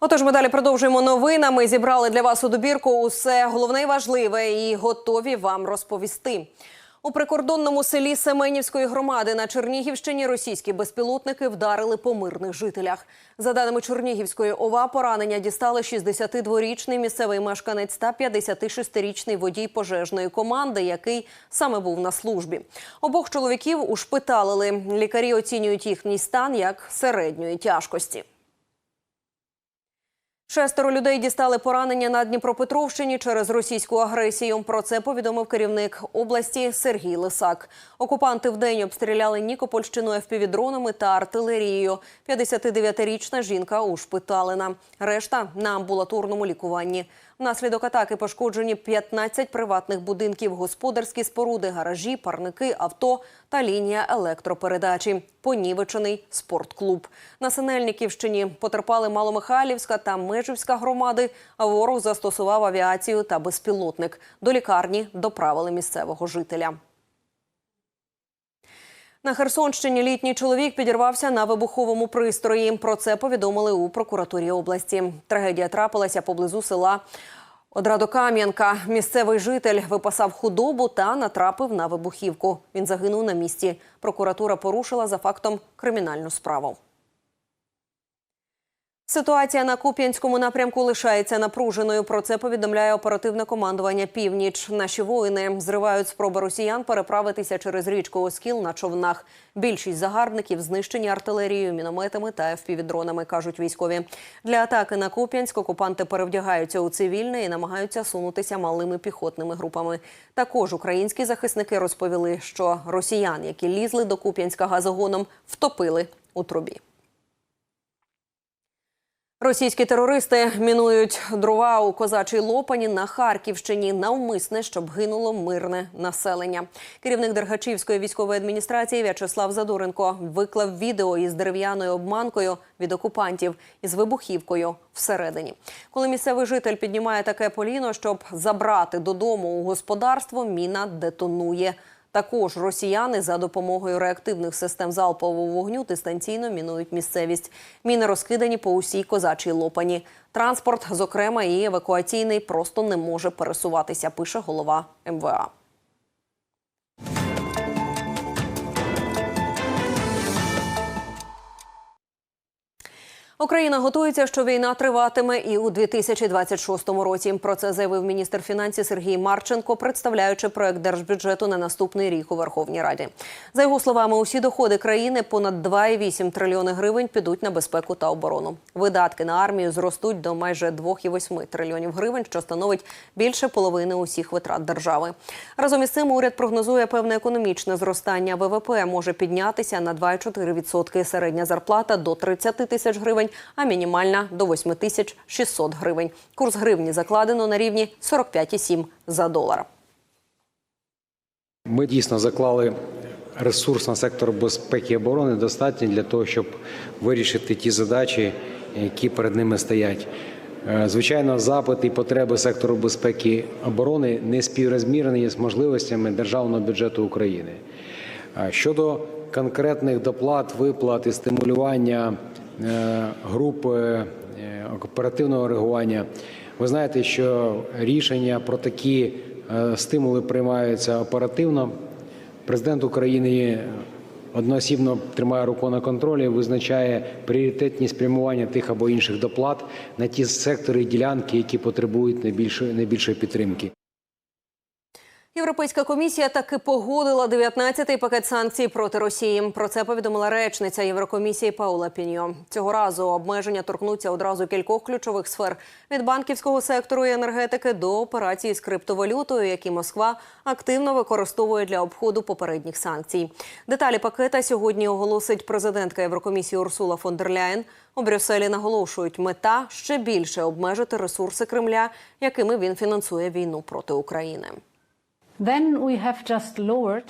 Отож, ми далі продовжуємо новинами. Зібрали для вас у добірку усе головне і важливе і готові вам розповісти. У прикордонному селі Семенівської громади на Чернігівщині російські безпілотники вдарили по мирних жителях. За даними Чернігівської ОВА, поранення дістали 62-річний місцевий мешканець та 56-річний водій пожежної команди, який саме був на службі. Обох чоловіків ушпиталили. Лікарі оцінюють їхній стан як середньої тяжкості. Шестеро людей дістали поранення на Дніпропетровщині через російську агресію. Про це повідомив керівник області Сергій Лисак. Окупанти вдень обстріляли Нікопольщину ФПВ-дронами та артилерією. 59-річна жінка ушпиталена. Решта на амбулаторному лікуванні. Внаслідок атаки пошкоджені 15 приватних будинків, господарські споруди, гаражі, парники, авто та лінія електропередачі. Понівечений спортклуб. На Синельниківщині потерпали Маломихайлівська та Межівська громади. А ворог застосував авіацію та безпілотник. До лікарні доправили місцевого жителя. На Херсонщині літній чоловік підірвався на вибуховому пристрої. Про це повідомили у прокуратурі області. Трагедія трапилася поблизу села Одрадокам'янка. Місцевий житель випасав худобу та натрапив на вибухівку. Він загинув на місці. Прокуратура порушила за фактом кримінальну справу. Ситуація на Куп'янському напрямку лишається напруженою. Про це повідомляє оперативне командування Північ. Наші воїни зривають спроби росіян переправитися через річку Оскіл на човнах. Більшість загарбників знищені артилерією, мінометами та FPV-дронами, кажуть військові. Для атаки на Куп'янськ окупанти перевдягаються у цивільне і намагаються сунутися малими піхотними групами. Також українські захисники розповіли, що росіян, які лізли до Куп'янська газогоном, втопили у трубі. Російські терористи мінують дрова у козачій лопані на Харківщині навмисне, щоб гинуло мирне населення. Керівник Дергачівської військової адміністрації В'ячеслав Задоренко виклав відео із дерев'яною обманкою від окупантів із вибухівкою всередині. Коли місцевий житель піднімає таке поліно, щоб забрати додому у господарство, міна детонує. Також росіяни за допомогою реактивних систем залпового вогню дистанційно мінують місцевість. Міни розкидані по усій козачій лопані. Транспорт, зокрема, і евакуаційний, просто не може пересуватися. Пише голова МВА. Україна готується, що війна триватиме і у 2026 році. Про це заявив міністр фінансів Сергій Марченко, представляючи проект держбюджету на наступний рік у Верховній Раді. За його словами, усі доходи країни понад 2,8 трильйони гривень підуть на безпеку та оборону. Видатки на армію зростуть до майже 2,8 трильйонів гривень, що становить більше половини усіх витрат держави. Разом із цим уряд прогнозує певне економічне зростання ВВП може піднятися на 2,4%. Середня зарплата до 30 тисяч гривень а мінімальна до 8 тисяч 600 гривень. Курс гривні закладено на рівні 45,7 за долар. Ми дійсно заклали ресурс на сектор безпеки і оборони достатньо для того, щоб вирішити ті задачі, які перед ними стоять. Е, Звичайно, запит і потреби сектору безпеки і оборони не співрозмірені з можливостями державного бюджету України. Е, Щодо конкретних доплат, виплат і стимулювання груп е, оперативного реагування, ви знаєте, що рішення про такі е, стимули приймаються оперативно. Президент України одноосібно тримає руку на контролі, визначає пріоритетні спрямування тих або інших доплат на ті сектори і ділянки, які потребують найбільшої найбільшої підтримки. Європейська комісія таки погодила 19-й пакет санкцій проти Росії. Про це повідомила речниця Єврокомісії Паула Піньо. Цього разу обмеження торкнуться одразу кількох ключових сфер від банківського сектору і енергетики до операції з криптовалютою, які Москва активно використовує для обходу попередніх санкцій. Деталі пакета сьогодні оголосить президентка Єврокомісії Урсула фон дер Ляєн. У Брюсселі наголошують, мета ще більше обмежити ресурси Кремля, якими він фінансує війну проти України.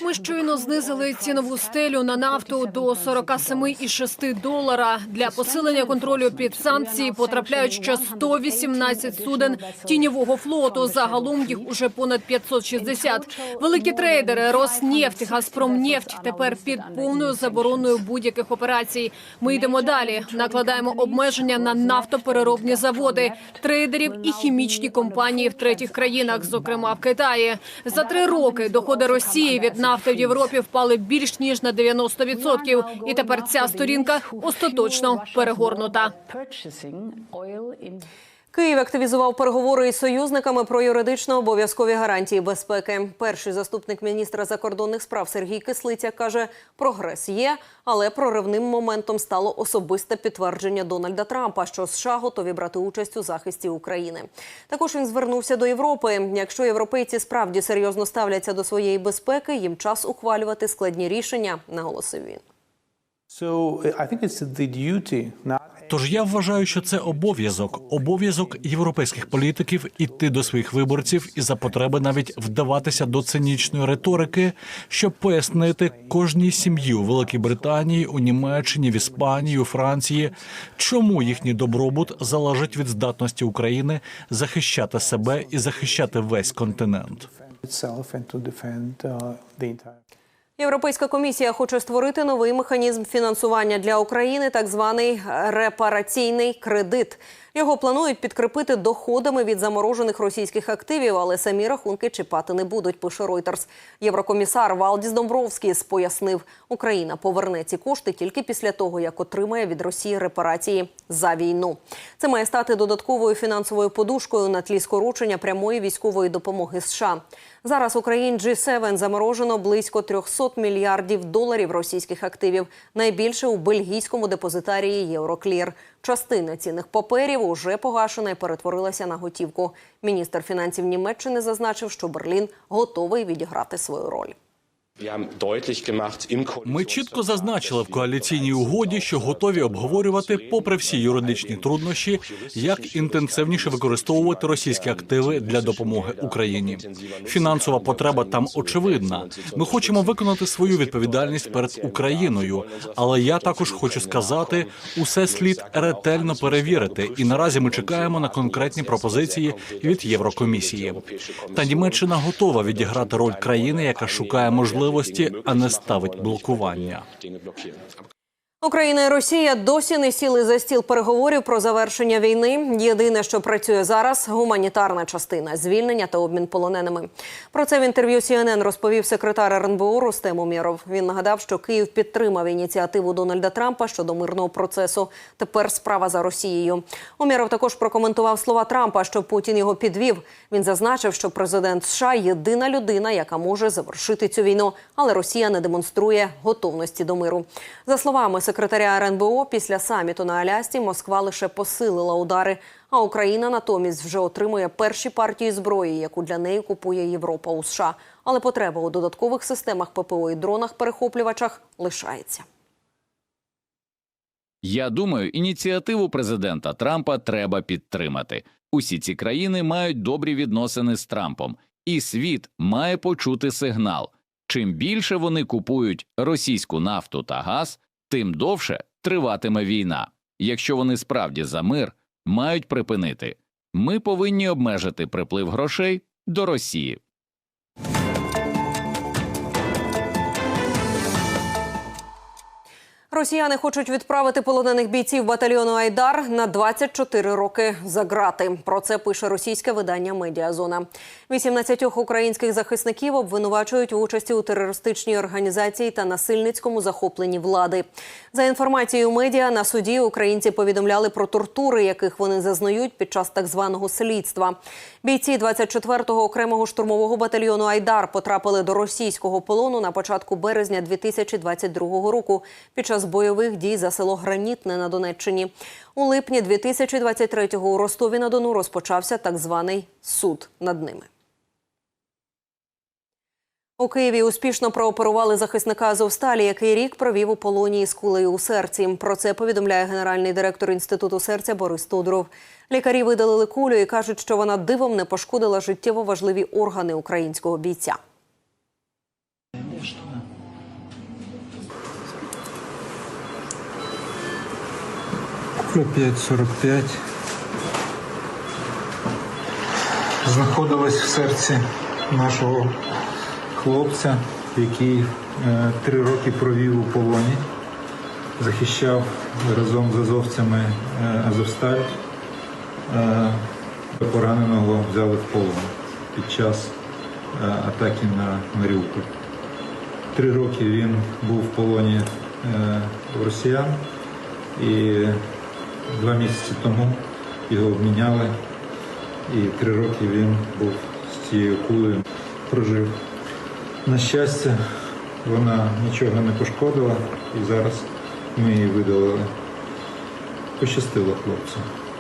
Ми щойно знизили цінову стелю на нафту до 47,6 долара. Для посилення контролю під санкції потрапляють ще 118 суден тіньового флоту. Загалом їх уже понад 560. Великі трейдери Роснефть, Газпромнефть тепер під повною забороною будь-яких операцій. Ми йдемо далі. Накладаємо обмеження на нафтопереробні заводи, трейдерів і хімічні компанії в третіх країнах, зокрема в Китаї. За три роки доходи Росії від нафти в Європі впали більш ніж на 90%. І тепер ця сторінка остаточно перегорнута. Київ активізував переговори із союзниками про юридично обов'язкові гарантії безпеки. Перший заступник міністра закордонних справ Сергій Кислиця каже, прогрес є, але проривним моментом стало особисте підтвердження Дональда Трампа, що США готові брати участь у захисті України. Також він звернувся до Європи. Якщо європейці справді серйозно ставляться до своєї безпеки, їм час ухвалювати складні рішення, наголосив він. So I think it's the duty not Тож я вважаю, що це обов'язок, обов'язок європейських політиків іти до своїх виборців і за потреби навіть вдаватися до цинічної риторики, щоб пояснити кожній сім'ї у Великій Британії, у Німеччині, в Іспанії, у Франції, чому їхній добробут залежить від здатності України захищати себе і захищати весь континент. Європейська комісія хоче створити новий механізм фінансування для України, так званий репараційний кредит. Його планують підкріпити доходами від заморожених російських активів, але самі рахунки чіпати не будуть. Пише Reuters. Єврокомісар Валдіс Домбровський пояснив, Україна поверне ці кошти тільки після того, як отримає від Росії репарації за війну. Це має стати додатковою фінансовою подушкою на тлі скорочення прямої військової допомоги США. Зараз Україн G7 заморожено близько 300 мільярдів доларів російських активів. Найбільше у бельгійському депозитарії Євроклір. Частина цінних паперів уже погашена і перетворилася на готівку. Міністр фінансів Німеччини зазначив, що Берлін готовий відіграти свою роль. Ми чітко зазначили в коаліційній угоді, що готові обговорювати, попри всі юридичні труднощі, як інтенсивніше використовувати російські активи для допомоги Україні. Фінансова потреба там очевидна. Ми хочемо виконати свою відповідальність перед Україною. Але я також хочу сказати, усе слід ретельно перевірити, і наразі ми чекаємо на конкретні пропозиції від Єврокомісії. Та Німеччина готова відіграти роль країни, яка шукає можливості, а не ставить блокування. Україна і Росія досі не сіли за стіл переговорів про завершення війни. Єдине, що працює зараз гуманітарна частина звільнення та обмін полоненими. Про це в інтерв'ю CNN розповів секретар РНБО Рустем Умєров. Він нагадав, що Київ підтримав ініціативу Дональда Трампа щодо мирного процесу. Тепер справа за Росією. Умєров також прокоментував слова Трампа, що Путін його підвів. Він зазначив, що президент США єдина людина, яка може завершити цю війну, але Росія не демонструє готовності до миру. За словами секретаря РНБО, після саміту на Алясці Москва лише посилила удари, а Україна натомість вже отримує перші партії зброї, яку для неї купує Європа у США. Але потреба у додаткових системах ППО і дронах-перехоплювачах лишається. Я думаю, ініціативу президента Трампа треба підтримати. Усі ці країни мають добрі відносини з Трампом, і світ має почути сигнал. Чим більше вони купують російську нафту та газ, тим довше триватиме війна. Якщо вони справді за мир, мають припинити. Ми повинні обмежити приплив грошей до Росії. Росіяни хочуть відправити полонених бійців батальйону Айдар на 24 роки за ґрати. Про це пише російське видання Медіазона. 18 українських захисників обвинувачують в участі у терористичній організації та насильницькому захопленні влади. За інформацією медіа на суді українці повідомляли про тортури, яких вони зазнають під час так званого слідства. Бійці 24-го окремого штурмового батальйону Айдар потрапили до російського полону на початку березня 2022 року під час бойових дій за село Гранітне на Донеччині. У липні 2023-го у Ростові на Дону розпочався так званий суд над ними. У Києві успішно прооперували захисника Азовсталі, який рік провів у полоні з кулею у серці. Про це повідомляє генеральний директор інституту серця Борис Тодуров. Лікарі видалили кулю і кажуть, що вона дивом не пошкодила життєво важливі органи українського бійця. 5,45. Знаходилась в серці нашого хлопця, який е, три роки провів у полоні, захищав разом з азовцями е, Азовсталь. Е, Пораненого взяли в полон під час е, атаки на Маріуполь. Три роки він був в полоні росіян, і два місяці тому його обміняли, і три роки він був з цією кулею, прожив. На щастя, вона нічого не пошкодила, і зараз ми її видалили. Пощастило хлопцю.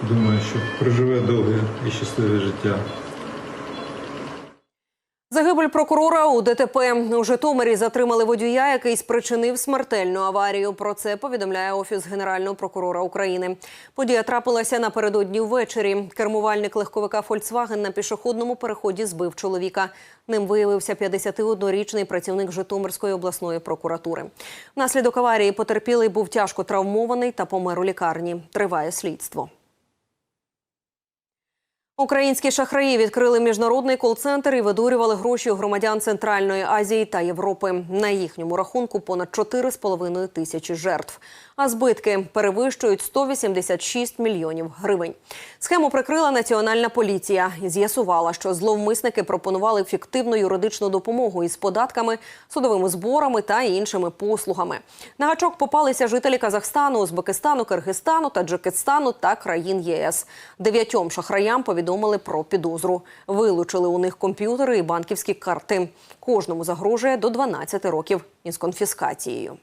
Думаю, що проживе довге і щасливе життя. Загибель прокурора у ДТП у Житомирі затримали водія, який спричинив смертельну аварію. Про це повідомляє офіс генерального прокурора України. Подія трапилася напередодні ввечері. Кермувальник легковика Фольксваген на пішохідному переході збив чоловіка. Ним виявився 51-річний працівник Житомирської обласної прокуратури. Внаслідок аварії потерпілий був тяжко травмований та помер у лікарні. Триває слідство. Українські шахраї відкрили міжнародний кол-центр і видурювали гроші громадян Центральної Азії та Європи. На їхньому рахунку понад 4,5 тисячі жертв. А збитки перевищують 186 мільйонів гривень. Схему прикрила національна поліція з'ясувала, що зловмисники пропонували фіктивну юридичну допомогу із податками, судовими зборами та іншими послугами. На гачок попалися жителі Казахстану, Узбекистану, Киргизстану, Таджикистану та країн єС. Дев'ятьом шахраям повідомили про підозру. Вилучили у них комп'ютери і банківські карти. Кожному загрожує до 12 років із конфіскацією.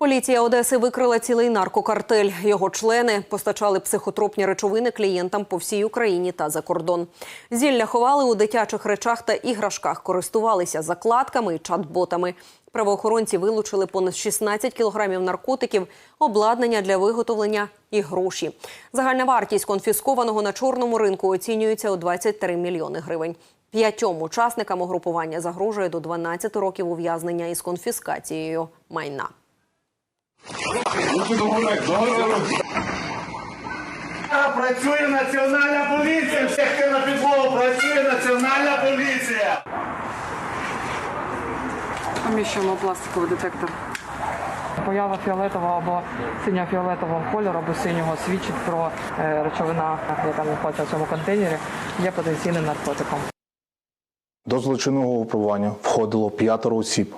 Поліція Одеси викрила цілий наркокартель. Його члени постачали психотропні речовини клієнтам по всій Україні та за кордон. Зілля ховали у дитячих речах та іграшках, користувалися закладками і чат-ботами. Правоохоронці вилучили понад 16 кілограмів наркотиків, обладнання для виготовлення і гроші. Загальна вартість конфіскованого на чорному ринку оцінюється у 23 мільйони гривень. П'ятьом учасникам угрупування загрожує до 12 років ув'язнення із конфіскацією майна. Працює національна поліція. Всіх на підлогу працює національна поліція. Поміщуємо пластиковий детектор. Поява фіолетового або синьо-фіолетового кольору або синього свідчить про е, речовина, яка знаходиться в цьому контейнері, є потенційним наркотиком. До злочинного угрупування входило п'ятеро осіб.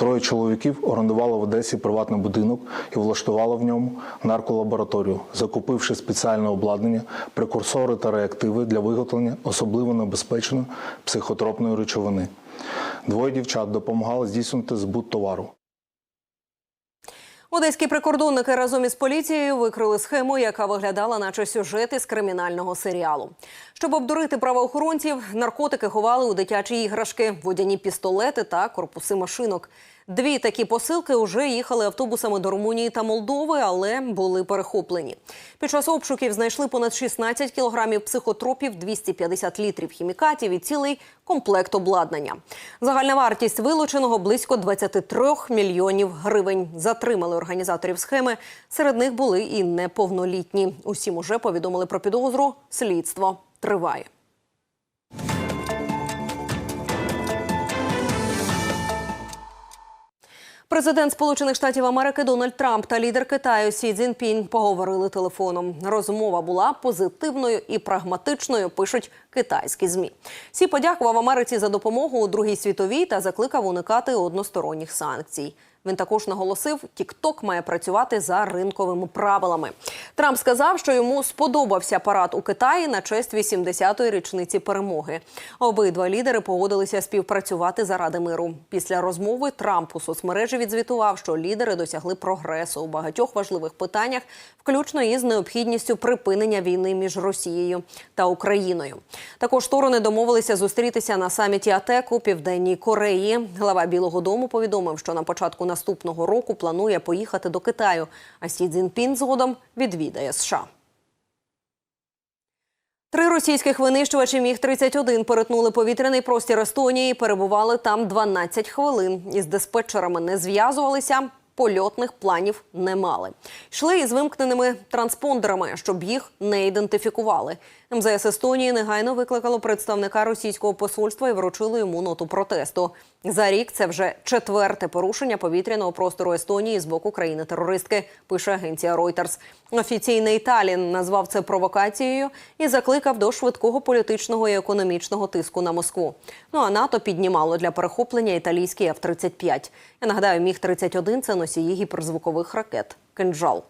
Троє чоловіків орендували в Одесі приватний будинок і влаштували в ньому нарколабораторію, закупивши спеціальне обладнання, прекурсори та реактиви для виготовлення особливо небезпечної психотропної речовини. Двоє дівчат допомагали здійснити збут товару. Одеські прикордонники разом із поліцією викрили схему, яка виглядала наче сюжет із кримінального серіалу. Щоб обдурити правоохоронців, наркотики ховали у дитячі іграшки, водяні пістолети та корпуси машинок. Дві такі посилки вже їхали автобусами до Румунії та Молдови, але були перехоплені. Під час обшуків знайшли понад 16 кілограмів психотропів, 250 літрів хімікатів і цілий комплект обладнання. Загальна вартість вилученого близько 23 мільйонів гривень. Затримали організаторів схеми. Серед них були і неповнолітні. Усім уже повідомили про підозру. Слідство триває. Президент Сполучених Штатів Америки Дональд Трамп та лідер Китаю Сі Цзіньпінь поговорили телефоном. Розмова була позитивною і прагматичною. Пишуть китайські змі. Сі подякував Америці за допомогу у Другій світовій та закликав уникати односторонніх санкцій. Він також наголосив, TikTok має працювати за ринковими правилами. Трамп сказав, що йому сподобався парад у Китаї на честь 80-ї річниці перемоги. Обидва лідери погодилися співпрацювати заради миру. Після розмови Трамп у соцмережі відзвітував, що лідери досягли прогресу у багатьох важливих питаннях, включно із необхідністю припинення війни між Росією та Україною. Також сторони домовилися зустрітися на саміті АТЕК у південній Кореї. Глава Білого Дому повідомив, що на початку наступного року планує поїхати до Китаю, а Сі Цзіньпін згодом відвідає США. Три російських винищувачі Міг-31 перетнули повітряний простір Естонії. Перебували там 12 хвилин. Із диспетчерами не зв'язувалися. польотних планів не мали. Йшли із вимкненими транспондерами, щоб їх не ідентифікували. МЗС Естонії негайно викликало представника російського посольства і вручило йому ноту протесту. За рік це вже четверте порушення повітряного простору Естонії з боку країни-терористки, пише агенція Reuters. Офіційний Талін назвав це провокацією і закликав до швидкого політичного і економічного тиску на Москву. Ну а НАТО піднімало для перехоплення італійський F-35. Я нагадаю, міг 31 це носії гіперзвукових ракет «Кинджал».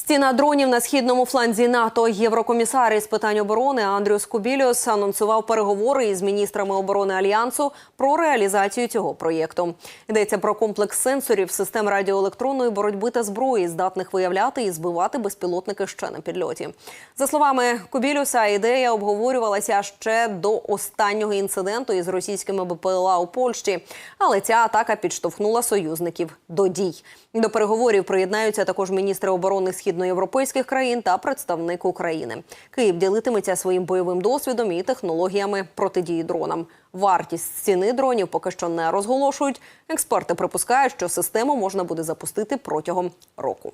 Стіна дронів на східному фланзі НАТО. Єврокомісар із питань оборони Андрюс Кубіліус анонсував переговори із міністрами оборони альянсу про реалізацію цього проєкту. Йдеться про комплекс сенсорів, систем радіоелектронної боротьби та зброї, здатних виявляти і збивати безпілотники ще на підльоті. За словами Кубілюса, ідея обговорювалася ще до останнього інциденту із російськими БПЛА у Польщі, але ця атака підштовхнула союзників до дій. До переговорів приєднаються також міністри оборони східноєвропейських країн та представник України. Київ ділитиметься своїм бойовим досвідом і технологіями протидії дронам. Вартість ціни дронів поки що не розголошують. Експерти припускають, що систему можна буде запустити протягом року.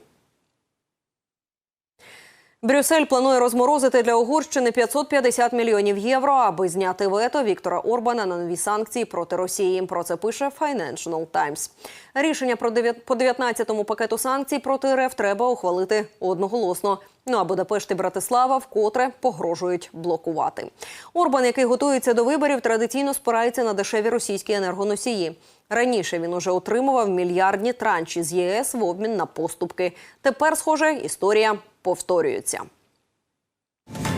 Брюссель планує розморозити для Угорщини 550 мільйонів євро, аби зняти вето Віктора Орбана на нові санкції проти Росії. Про це пише Financial Times. Рішення про дев'ят- по 19-му пакету санкцій проти РФ треба ухвалити одноголосно. Ну а Будапешт і Братислава вкотре погрожують блокувати. Орбан, який готується до виборів, традиційно спирається на дешеві російські енергоносії. Раніше він уже отримував мільярдні транші з ЄС в обмін на поступки. Тепер, схоже, історія повторюється.